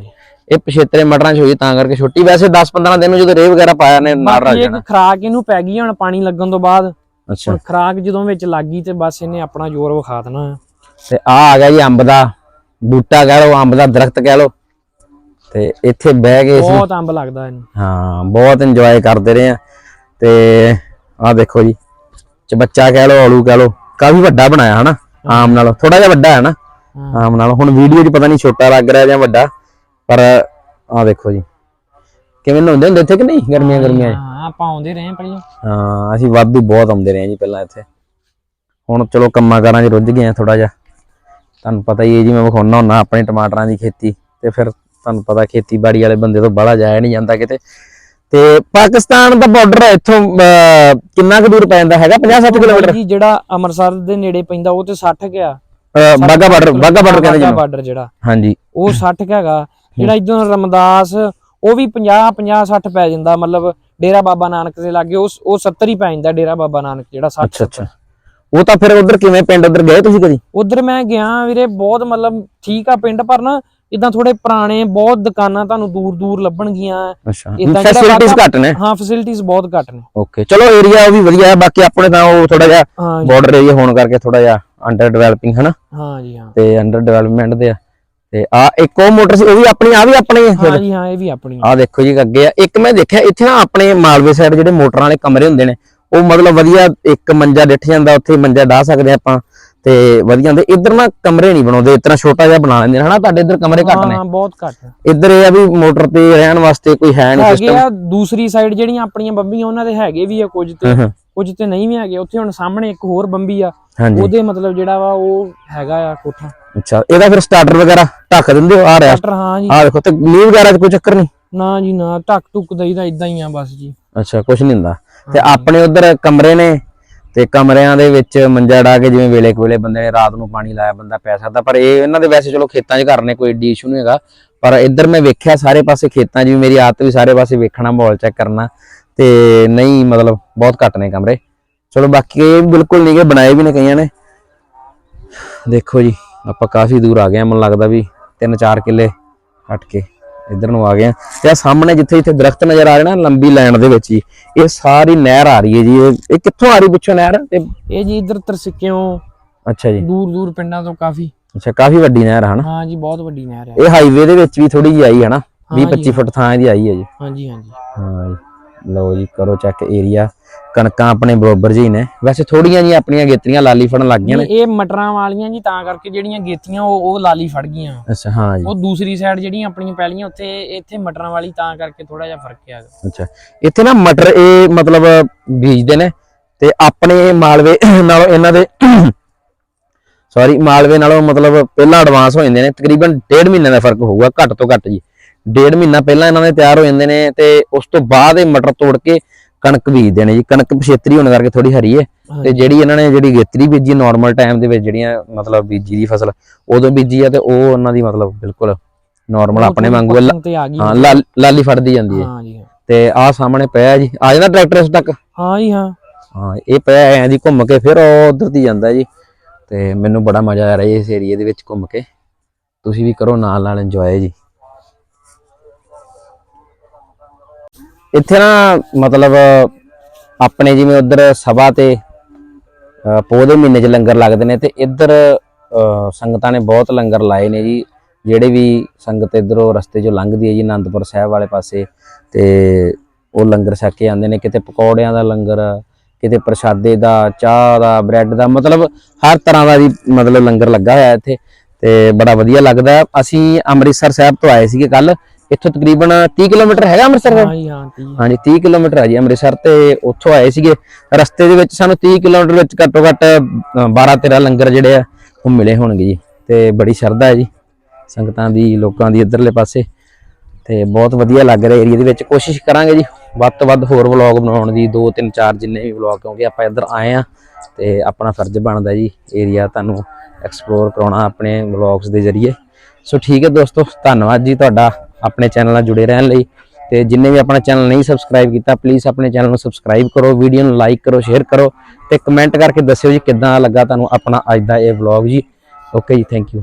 ਇਹ ਪਛੇਤਰੇ ਮਟਰਾਂ ਚ ਹੋਈ ਤਾਂ ਕਰਕੇ ਛੋਟੀ। ਵੈਸੇ 10 15 ਦਿਨ ਨੂੰ ਜਦੋਂ ਰੇ ਵਗੈਰਾ ਪਾਇਆ ਨੇ ਨਾਲ ਰੱਖ ਬਾਕੀ ਜਾਣਾ। ਖਰਾਕ ਇਹਨੂੰ ਪੈ ਗਈ ਹੁਣ ਪਾਣੀ ਲੱਗਣ ਤੋਂ ਬਾਅਦ। ਅੱਛਾ। ਹੁਣ ਖਰਾਕ ਜਦੋਂ ਵਿੱਚ ਲੱਗ ਗਈ ਤੇ ਬਸ ਇਹਨੇ ਆਪਣਾ ਜ਼ੋਰ ਵਿਖਾ ਦੇਣਾ। ਤੇ ਆ ਆ ਗਿਆ ਜੀ ਅੰਬ ਦਾ। ਬੂਟਾ ਕਹਿ ਲਓ ਅੰਬ ਦਾ ਦਰਖਤ ਕਹਿ ਲਓ। ਤੇ ਇੱਥੇ ਬਹਿ ਕੇ ਅਸੀਂ। ਬਹੁਤ ਅੰਬ ਲੱਗਦਾ ਇਹਨੂੰ। ਹਾਂ ਬਹੁਤ ਇੰਜੋਏ ਕਰਦੇ ਰਹੇ ਆ। ਤੇ ਆ ਦੇਖੋ ਜੀ। ਚਬੱਚਾ ਕਹਿ ਲਓ ਆਲੂ ਕਹਿ ਲਓ ਕਾਫੀ ਵੱਡਾ ਬਣਾਇਆ ਹਨਾ ਆਮ ਨਾਲੋਂ। ਥੋੜਾ ਜਿਹਾ ਵੱਡਾ ਹੈ ਨਾ। ਆਮ ਨਾਲੋਂ। ਹੁਣ ਵੀਡੀਓ 'ਚ ਪਤਾ ਨਹੀਂ ਛੋਟਾ ਲੱਗ ਰਿਹਾ ਜਾਂ ਵੱਡਾ ਪਰ ਆ ਦੇਖੋ ਜੀ। ਕਿਵੇਂ ਨਹਾਉਂਦੇ ਹੁੰਦੇ ਇੱਥੇ ਕਿ ਨਹੀਂ ਗਰਮੀਆਂ ਗਰਮੀਆਂ 'ਚ? ਹਾਂ ਆਪਾਂ ਆਉਂਦੇ ਰਹੇ ਪਹਿਲਾਂ। ਹਾਂ ਅਸੀਂ ਵਾਧੂ ਬਹੁਤ ਆਉਂਦੇ ਰਹੇ ਜੀ ਪਹਿਲਾਂ ਇੱਥੇ। ਹੁਣ ਚਲੋ ਕੰਮਾਂ ਕਾਰਾਂ 'ਚ ਰੁੱਝ ਗਏ ਆ ਥੋੜਾ ਜਿਹਾ। ਤੁਹਾਨੂੰ ਪਤਾ ਹੀ ਹੈ ਜੀ ਮੈਂ ਵਿਖਾਉਣਾ ਹੁੰਨਾ ਆਪਣੇ ਟਮਾਟਰਾਂ ਦੀ ਖੇਤੀ ਤੇ ਫਿਰ ਤੁਹਾਨੂੰ ਪਤਾ ਖੇਤੀਬਾੜੀ ਵਾਲੇ ਬੰਦੇ ਤੋਂ ਬਾਹਲਾ ਜਾਇਆ ਨਹੀਂ ਜਾਂਦਾ ਕਿਤੇ। ਤੇ ਪਾਕਿਸਤਾਨ ਦਾ ਬਾਰਡਰ ਇੱਥੋਂ ਕਿੰਨਾ ਕੁ ਦੂਰ ਪੈ ਜਾਂਦਾ ਹੈਗਾ? 50-60 ਕਿਲੋਮੀਟਰ। ਜੀ ਜਿਹੜਾ ਅੰਮ੍ਰਿਤਸਰ ਦੇ ਨੇੜੇ ਪੈਂਦਾ ਉਹ ਤੇ 60 ਗਿਆ ਬਾਗਾ ਬਾਰਡਰ ਬਾਗਾ ਬਾਰਡਰ ਕਹਿੰਦੇ ਜਿਹਨੂੰ। ਬਾਰਡਰ ਜਿਹੜਾ। ਹਾਂਜੀ। ਉਹ 60 ਕੁ ਹੈਗਾ। ਜਿਹੜਾ ਇਦੋਂ ਰਮਦਾਸ ਉਹ ਵੀ 50 50 60 ਪੈ ਜਾਂਦਾ। ਮਤਲਬ ਡੇਰਾ ਬਾਬਾ ਨਾਨਕ ਦੇ ਲਾਗੇ ਉਹ ਉਹ 70 ਹੀ ਪੈ ਜਾਂਦਾ ਡੇਰਾ ਬਾਬਾ ਨਾਨਕ ਜਿਹੜਾ 60 ਅੱਛਾ ਅੱਛਾ। ਉਹ ਤਾਂ ਫਿਰ ਉਧਰ ਕਿਵੇਂ ਪਿੰਡ ਉਧਰ ਗਏ ਤੁਸੀਂ ਕਦੀ? ਉਧਰ ਮੈਂ ਗਿਆ ਵੀਰੇ ਬਹੁਤ ਮਤਲਬ ਠੀਕ ਆ ਪਿੰਡ ਪਰ ਨਾ ਇਦਾਂ ਥੋੜੇ ਪੁਰਾਣੇ ਬਹੁਤ ਦੁਕਾਨਾਂ ਤੁਹਾਨੂੰ ਦੂਰ ਦੂਰ ਲੱਭਣਗੀਆਂ। ਅੱਛਾ ਬਾਗਾ- ਘੱਟ ਨੇ? ਹਾਂ ਫੈਸਿਲਿਟੀਆਂ ਬਹੁਤ ਘੱਟ ਨੇ। ਓਕੇ ਚਲੋ ਏਰੀਆ ਉਹ ਵੀ ਵਧੀਆ ਹੈ ਬਾਕੀ ਆਪਣੇ ਤਾਂ ਉਹ ਥੋੜਾ ਜਿਹਾ ਹਾਂ ਬਾਰਡਰ ਏਰੀਆ ਹੋਣ ਕਰਕੇ ਥੋੜਾ ਜਿਹਾ ਅੰਡਰ ਡਿਵੈਲਪਿੰਗ ਹਨਾ? ਹਾਂ ਜੀ ਹਾਂ। ਤੇ ਅੰਡਰ ਡਿਵੈਲਪਮੈਂਟ ਦੇ ਆ। ਤੇ ਆ ਇੱਕ ਉਹ ਮੋਟਰ ਸੀ ਉਹ ਵੀ ਆਪਣੀ ਆ ਵੀ ਆਪਣੀ ਹਾਂ ਜੀ ਹਾਂ ਇਹ ਵੀ ਆਪਣੀ ਆ ਦੇਖੋ ਜੀ ਅੱਗੇ ਆ। ਇੱਕ ਮੈਂ ਦੇਖਿਆ ਇੱਥੇ ਨਾ ਆਪਣੇ ਮਾਲਵੇ ਸਾਈਡ ਜਿਹੜੇ ਮੋਟਰਾਂ ਵਾਲੇ ਕਮਰੇ ਹੁੰਦੇ ਨੇ ਉਹ ਮਤਲਬ ਵਧੀਆ ਇੱਕ ਮੰਜਾ ਡਿੱਠ ਜਾਂਦਾ ਉੱਥੇ ਮੰਜਾ ਢਾ ਸਕਦੇ ਆਪਾਂ। ਤੇ ਵਧੀਆ ਹੁੰਦੇ। ਇੱਧਰ ਨਾ ਕਮਰੇ ਨਹੀਂ ਬਣਾਉਂਦੇ ਇਤਨਾ ਛੋਟਾ ਜਿਹਾ ਬਣਾ ਲੈਂਦੇ ਹਨਾ? ਤੁਹਾਡੇ ਇੱਧਰ ਕਮਰੇ ਘੱਟ ਨੇ। ਹਾਂ ਬਹੁਤ ਘੱਟ। ਇੱਧਰ ਇਹ ਆ ਵੀ ਮੋਟਰ ਤੇ ਰਹਿਣ ਵਾਸਤੇ ਕੋਈ ਹੈ ਨਹੀਂ ਹੈਗੇ ਆ ਦੂਸਰੀ ਸਾਈਡ ਜਿਹੜੀਆਂ ਆਪਣੀਆਂ ਬੰਬੀਆਂ ਉਹਨਾਂ ਦੇ ਹੈਗੇ ਵੀ ਆ ਕੁਝ ਤੇ ਸਿਸਟਮ ਕੁਝ ਤੇ ਨਹੀਂ ਵੀ ਹੈਗੇ। ਉੱਥੇ ਹੁਣ ਸਾਹਮਣੇ ਇੱਕ ਹੋਰ ਬੰਬੀ ਆ। ਉਹਦੇ ਮਤਲਬ ਜਿਹੜਾ ਵਾ ਉਹ ਹੈਗਾ ਆ ਕੋਠਾ। ਅੱਛਾ ਇਹਦਾ ਫਿਰ ਸਟਾਰਟਰ ਵਗੈਰਾ ਢੱਕ ਦਿੰਦੇ ਹੋ? ਆ ਰਿਹਾ ਟਰੈਕਟਰ ਹਾਂ ਜੀ। ਆ ਦੇਖੋ ਤੇ ਮੀਂਹ ਵਗੈਰਾ ਚ ਕੋਈ ਚੱਕਰ ਨਹੀਂ? ਨਾ ਜੀ ਨਾ। ਢੱਕ ਟੁੱਕ ਦਈਦਾ ਇਦਾਂ ਹੀ ਆ ਬਸ ਜੀ। ਅੱਛਾ ਕੁਝ ਨਹੀਂ ਹੁੰਦਾ। ਤੇ ਆਪਣੇ ਉਧਰ ਕਮਰੇ ਨੇ ਤੇ ਕਮਰਿਆਂ ਦੇ ਵਿੱਚ ਮੰਜਾ ਡਾ ਕੇ ਜਿਵੇਂ ਵੇਲੇ ਕੋਲੇ ਬੰਦੇ ਨੇ ਰਾਤ ਨੂੰ ਪਾਣੀ ਲਾਇਆ, ਬੰਦਾ ਪੈ ਸਕਦਾ। ਪਰ ਇਹ ਇਹਨਾਂ ਦੇ ਵੈਸੇ ਚਲੋ ਖੇਤਾਂ 'ਚ ਘਰ ਨੇ, ਕੋਈ ਏਡੀ ਇਸ਼ੂ ਨਹੀਂ ਹੈਗਾ। ਪਰ ਇੱਧਰ ਮੈਂ ਵੇਖਿਆ ਸਾਰੇ ਪਾਸੇ ਖੇਤਾਂ 'ਚ ਵੀ, ਮੇਰੀ ਆਦਤ ਵੀ ਸਾਰੇ ਪਾਸੇ ਵੇਖਣਾ, ਮਾਹੌਲ ਚੈੱਕ ਕਰਨਾ। ਤੇ ਨਹੀਂ, ਮਤਲਬ ਬਹੁਤ ਘੱਟ ਨੇ ਕਮਰੇ। ਚਲੋ ਬਾਕੀ ਇਹ ਬਿਲਕੁਲ ਨਹੀਂ ਗੇ ਬਣਾਏ ਵੀ ਨੇ ਕਈਆਂ ਨੇ। ਦੇਖੋ ਜੀ, ਆਪਾਂ ਕਾਫੀ ਦੂਰ ਆ ਗਏ ਆ ਮੈਨੂੰ ਲੱਗਦਾ ਵੀ 3-4 ਕਿੱਲੇ ਹਟ ਕੇ। ਇੱਧਰ ਨੂੰ ਆ ਗਏ ਆ। ਤੇ ਆ ਸਾਹਮਣੇ ਜਿੱਥੇ ਜਿੱਥੇ ਦਰਖਤ ਨਜ਼ਰ ਆ ਰਹੇ ਨਾ ਲੰਬੀ ਲਾਈਨ ਦੇ ਵਿੱਚ ਹੀ। ਇਹ ਸਾਰੀ ਨਹਿਰ ਆ ਰਹੀ ਹੈ ਜੀ। ਇਹ ਇਹ ਕਿੱਥੋਂ ਆ ਰਹੀ ਪਿੱਛੋਂ ਨਹਿਰ? ਤੇ ਇਹ ਜੀ ਇੱਧਰ ਤਰਸਿੱਕਿਓਂ ਅੱਛਾ ਜੀ। ਦੂਰ ਦੂਰ ਪਿੰਡਾਂ ਤੋਂ ਕਾਫੀ। ਅੱਛਾ ਕਾਫੀ ਵੱਡੀ ਨਹਿਰ ਹੈ ਹਨਾ? ਹਾਂ ਜੀ ਬਹੁਤ ਵੱਡੀ ਨਹਿਰ ਹੈ ਇਹ ਹਾਈਵੇ ਦੇ ਵਿੱਚ ਵੀ ਥੋੜੀ ਜਿਹੀ ਆਈ ਹੈ ਨਾ 20 ਹਾਂ ਜੀ। 25 ਫੁੱਟ ਥਾਂ ਇਹਦੀ ਆਈ ਹੈ ਜੀ। ਹਾਂਜੀ ਹਾਂਜੀ। ਹਾਂ ਜੀ। ਲਓ ਜੀ ਕਰੋ ਚੈੱਕ ਏਰੀਆ ਕਣਕਾਂ ਆਪਣੇ ਬਰੋਬਰ ਜੀ ਨੇ। ਵੈਸੇ ਥੋੜੀਆਂ ਜੀ ਆਪਣੀਆਂ ਗੇਤਰੀਆਂ ਲਾਲੀ ਫੜਨ ਲੱਗ ਗਈਆਂ ਨੇ। ਇਹ ਮਟਰਾਂ ਵਾਲੀਆਂ ਜੀ ਤਾਂ ਕਰਕੇ ਜਿਹੜੀਆਂ ਗੇਤੀਆਂ ਉਹ ਉਹ ਲਾਲੀ ਫੜ ਗਈਆਂ। ਅੱਛਾ ਹਾਂ ਜੀ। ਉਹ ਦੂਸਰੀ ਸਾਈਡ ਜਿਹੜੀਆਂ ਆਪਣੀਆਂ ਪੈਲੀਆਂ ਉੱਥੇ ਇੱਥੇ ਮਟਰਾਂ ਵਾਲੀ ਤਾਂ ਕਰਕੇ ਥੋੜਾ ਜਿਹਾ ਫ਼ਰਕ ਆ। ਅੱਛਾ। ਇੱਥੇ ਨਾ ਮਟਰ ਇਹ ਮਤਲਬ ਬੀਜਦੇ ਨੇ ਤੇ ਆਪਣੇ ਮਾਲਵੇ ਨਾਲੋਂ ਇਹਨਾਂ ਦੇ ਸੌਰੀ ਮਾਲਵੇ ਨਾਲੋਂ ਮਤਲਬ ਪਹਿਲਾਂ ਐਡਵਾਂਸ ਹੋ ਜਾਂਦੇ ਨੇ। ਤਕਰੀਬਨ ਡੇਢ ਮਹੀਨੇ ਦਾ ਫ਼ਰਕ ਹੋਊਗਾ ਘੱਟ ਤੋਂ ਘੱਟ ਜੀ। ਡੇਢ ਮਹੀਨਾ ਪਹਿਲਾਂ ਇਹਨਾਂ ਦੇ ਤਿਆਰ ਹੋ ਜਾਂਦੇ ਨੇ ਤੇ ਉਸ ਤੋਂ ਬਾਅਦ ਇਹ ਮਟਰ ਤੋੜ ਕੇ ਕਣਕ ਬੀਜਦੇ ਨੇ ਜੀ। ਕਣਕ ਪਛੇਤਰੀ ਹੋਣ ਕਰਕੇ ਥੋੜੀ ਹਰੀ ਹੈ ਤੇ ਜਿਹੜੀ ਇਹਨਾਂ ਨੇ ਜਿਹੜੀ ਗੇਤਰੀ ਬੀਜੀ ਨਾਰਮਲ ਟਾਈਮ ਦੇ ਵਿੱਚ ਜਿਹੜੀਆਂ ਮਤਲਬ ਬੀਜੀ ਦੀ ਫਸਲ ਉਦੋਂ ਬੀਜੀ ਆ ਤੇ ਉਹ ਉਹਨਾਂ ਦੀ ਮਤਲਬ ਬਿਲਕੁਲ ਨਾਰਮਲ ਆਪਣੇ ਵਾਂਗੂ ਹਾਂ ਲਾਲ- ਫੜਦੀ ਜਾਂਦੀ ਹੈ। ਜੀ। ਤੇ ਆਹ ਸਾਹਮਣੇ ਪਿਆ ਜੀ। ਆ ਜਾਂਦਾ ਟਰੈਕਟਰ ਇਸ ਤੱਕ? ਹਾਂ ਜੀ ਹਾਂ। ਹਾਂ ਇਹ ਪਿਆ ਐਂ ਦੀ ਘੁੰਮ ਕੇ ਫਿਰ ਉਹ ਉਧਰ ਦੀ ਜਾਂਦਾ ਜੀ। ਤੇ ਮੈਨੂੰ ਬੜਾ ਮਜ਼ਾ ਆ ਰਿਹਾ ਇਸ ਏਰੀਏ ਦੇ ਵਿੱਚ ਘੁੰਮ ਕੇ। ਤੁਸੀਂ ਵੀ ਕਰੋ ਨਾਲ ਨਾਲ ਇੰਜੋਏ ਜੀ। ਇੱਥੇ ਨਾ ਮਤਲਬ ਆਪਣੇ ਜਿਵੇਂ ਉਧਰ ਸਭਾ ਤੇ ਪੋਹ ਦੇ ਮਹੀਨੇ 'ਚ ਲੰਗਰ ਲੱਗਦੇ ਨੇ ਤੇ ਇੱਧਰ ਸੰਗਤਾਂ ਨੇ ਬਹੁਤ ਲੰਗਰ ਲਾਏ ਨੇ ਜੀ। ਜਿਹੜੇ ਵੀ ਸੰਗਤ ਇੱਧਰੋਂ ਰਸਤੇ 'ਚੋਂ ਲੰਘਦੀ ਹੈ ਜੀ ਆਨੰਦਪੁਰ ਸਾਹਿਬ ਵਾਲੇ ਪਾਸੇ ਤੇ ਉਹ ਲੰਗਰ ਛੱਕ ਕੇ ਆਉਂਦੇ ਨੇ। ਕਿਤੇ ਪਕੌੜਿਆਂ ਦਾ ਲੰਗਰ, ਕਿਤੇ ਪ੍ਰਸ਼ਾਦੇ ਦਾ, ਚਾਹ ਦਾ, ਬ੍ਰੈਡ ਦਾ, ਮਤਲਬ ਹਰ ਤਰ੍ਹਾਂ ਦਾ ਜੀ ਮਤਲਬ ਲੰਗਰ ਲੱਗਾ ਹੋਇਆ ਇੱਥੇ ਤੇ ਬੜਾ ਵਧੀਆ ਲੱਗਦਾ। ਅਸੀਂ ਅੰਮ੍ਰਿਤਸਰ ਸਾਹਿਬ ਤੋਂ ਆਏ ਸੀਗੇ ਕੱਲ ਇੱਥੋਂ ਤਕਰੀਬਨ 30 ਕਿਲੋਮੀਟਰ ਹੈਗਾ ਅੰਮ੍ਰਿਤਸਰ ਹਾਂ ਜੀ ਹਾਂ ਤੀ ਹਾਂਜੀ 30 ਕਿਲੋਮੀਟਰ ਹੈ ਜੀ ਅੰਮ੍ਰਿਤਸਰ ਤੇ ਉੱਥੋਂ ਆਏ ਸੀਗੇ। ਰਸਤੇ ਦੇ ਵਿੱਚ ਸਾਨੂੰ 30 ਕਿਲੋਮੀਟਰ ਵਿੱਚ ਘੱਟੋ ਘੱਟ 12 13 ਲੰਗਰ ਜਿਹੜੇ ਆ ਉਹ ਮਿਲੇ ਹੋਣਗੇ ਜੀ। ਤੇ ਬੜੀ ਸ਼ਰਧਾ ਹੈ ਜੀ ਸੰਗਤਾਂ ਦੀ ਲੋਕਾਂ ਦੀ ਇਧਰਲੇ ਪਾਸੇ। ਤੇ ਬਹੁਤ ਵਧੀਆ ਲੱਗ ਰਿਹਾ ਏਰੀਆ ਦੇ ਵਿੱਚ। ਕੋਸ਼ਿਸ਼ ਕਰਾਂਗੇ ਜੀ ਵੱਧ ਤੋਂ ਵੱਧ ਹੋਰ ਵਲੌਗ ਬਣਾਉਣ ਦੀ 2 3 4 ਜਿੰਨੇ ਵੀ ਵਲੌਗ ਕਿਉਂਕਿ ਆਪਾਂ ਇੱਧਰ ਆਏ ਆ ਤੇ ਆਪਣਾ ਫਰਜ਼ ਬਣਦਾ ਜੀ ਏਰੀਆ ਤੁਹਾਨੂੰ ਐਕਸਪਲੋਰ ਕਰਾਉਣਾ ਆਪਣੇ ਵਲੌਗਸ ਦੇ ਜ਼ਰੀਏ। ਸੋ ਠੀਕ ਹੈ ਦੋਸਤੋ ਧੰਨਵਾਦ ਜੀ ਤੁਹਾਡਾ। ਆਪਣੇ ਚੈਨਲ ਨਾਲ ਜੁੜੇ ਰਹਿਣ ਲਈ ਤੇ ਜਿੰਨੇ ਵੀ ਆਪਣਾ ਚੈਨਲ ਨਹੀਂ ਸਬਸਕ੍ਰਾਈਬ ਕੀਤਾ ਪਲੀਜ਼ ਆਪਣੇ ਚੈਨਲ ਨੂੰ ਸਬਸਕ੍ਰਾਈਬ ਕਰੋ ਵੀਡੀਓ ਨੂੰ ਲਾਈਕ ਕਰੋ ਸ਼ੇਅਰ ਕਰੋ ਤੇ ਕਮੈਂਟ ਕਰਕੇ ਦੱਸਿਓ ਜੀ ਕਿੱਦਾਂ ਲੱਗਾ ਤੁਹਾਨੂੰ ਆਪਣਾ ਅੱਜ ਦਾ ਇਹ ਵਲੌਗ ਜੀ। ਓਕੇ ਜੀ ਥੈਂਕ ਯੂ